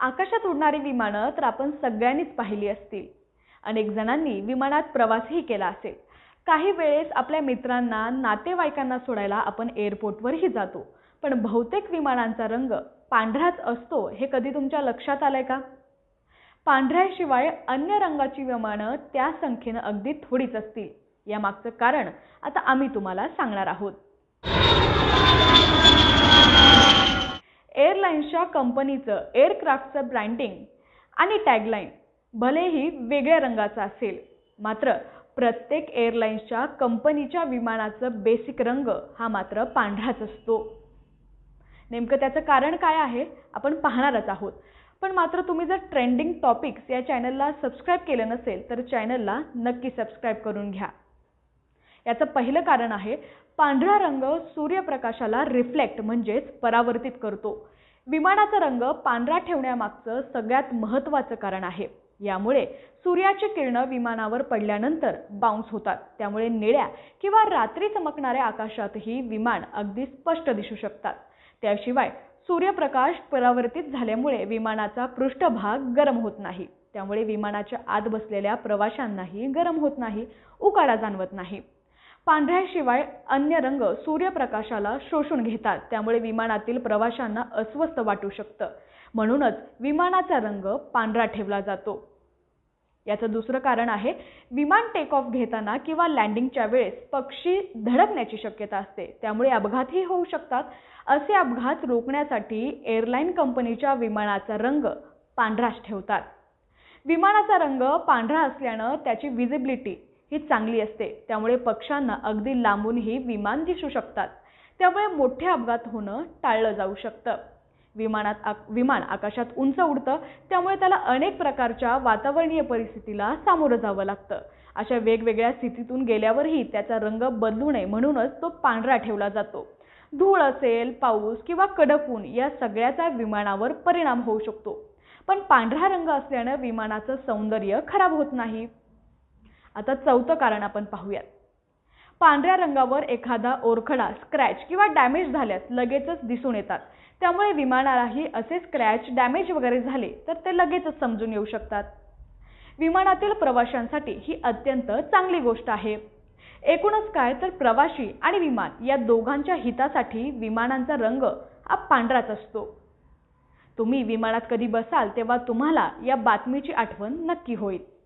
आकाशात उडणारी विमानं तर आपण सगळ्यांनीच पाहिली असतील. अनेक जणांनी विमानात प्रवासही केला असेल. काही वेळेस आपल्या मित्रांना नातेवाईकांना सोडायला आपण एअरपोर्टवरही जातो. पण बहुतेक विमानांचा रंग पांढराच असतो हे कधी तुमच्या लक्षात आलंय का? पांढऱ्याशिवाय अन्य रंगाची विमानं त्या संख्येनं अगदी थोडीच असतील. यामागचं कारण आता आम्ही तुम्हाला सांगणार आहोत. कंपनीचं एअरक्राफ्टचं ब्रँडिंग आणि टॅगलाईन भलेही वेगळ्या रंगाचं असेल मात्र प्रत्येक एअरलाईन्सच्या कंपनीच्या विमानाचं बेसिक रंग हा मात्र पांढराच असतो. नेमकं त्याचं कारण काय आहे आपण पाहणारच आहोत. पण मात्र तुम्ही जर ट्रेंडिंग टॉपिक्स या चॅनलला सबस्क्राईब केलं नसेल तर चॅनलला नक्की सबस्क्राईब करून घ्या. याचं पहिलं कारण आहे पांढरा रंग सूर्यप्रकाशाला रिफ्लेक्ट म्हणजेच परावर्तित करतो. विमानाचा रंग पांढरा ठेवण्यामागचं सगळ्यात महत्त्वाचं कारण आहे. यामुळे सूर्याची किरणं विमानावर पडल्यानंतर बाउन्स होतात. त्यामुळे निळ्या किंवा रात्री चमकणाऱ्या आकाशातही विमान अगदी स्पष्ट दिसू शकतात. त्याशिवाय सूर्यप्रकाश परावर्तित झाल्यामुळे विमानाचा पृष्ठभाग गरम होत नाही. त्यामुळे विमानाच्या आत बसलेल्या प्रवाशांनाही गरम होत नाही उकाडा जाणवत नाही. पांढऱ्याशिवाय अन्य रंग सूर्यप्रकाशाला शोषून घेतात. त्यामुळे विमानातील प्रवाशांना अस्वस्थ वाटू शकतं. म्हणूनच विमानाचा रंग पांढरा ठेवला जातो. याचं दुसरं कारण आहे विमान टेक ऑफ घेताना किंवा लँडिंगच्या वेळेस पक्षी धडकण्याची शक्यता असते. त्यामुळे अपघातही होऊ शकतात. असे अपघात रोखण्यासाठी एअरलाईन कंपनीच्या विमानाचा रंग पांढराच ठेवतात. विमानाचा रंग पांढरा असल्यानं त्याची विजिबिलिटी ही चांगली असते. त्यामुळे पक्ष्यांना अगदी लांबूनही विमान दिसू शकतात. त्यामुळे मोठे अपघात होणं टाळलं जाऊ शकतं. विमानात विमान आकाशात उंच उडतं त्यामुळे त्याला अनेक प्रकारच्या वातावरणीय परिस्थितीला सामोरं जावं लागतं. अशा वेगवेगळ्या स्थितीतून गेल्यावरही त्याचा रंग बदलू नये म्हणूनच तो पांढरा ठेवला जातो. धूळ असेल पाऊस किंवा कडक ऊन या सगळ्याचा विमानावर परिणाम होऊ शकतो. पण पांढरा रंग असल्यानं विमानाचं सौंदर्य खराब होत नाही. आता चौथं कारण आपण पाहूयात. पांढऱ्या रंगावर एखादा ओरखडा स्क्रॅच किंवा डॅमेज झाल्यास लगेचच दिसून येतात. त्यामुळे विमानालाही असे स्क्रॅच डॅमेज वगैरे झाले तर ते लगेचच समजून येऊ शकतात. विमानातील प्रवाशांसाठी ही अत्यंत चांगली गोष्ट आहे. एकूणच काय तर प्रवाशी आणि विमान या दोघांच्या हितासाठी विमानांचा रंग हा पांढराच असतो. तुम्ही विमानात कधी बसाल तेव्हा तुम्हाला या बातमीची आठवण नक्की होईल.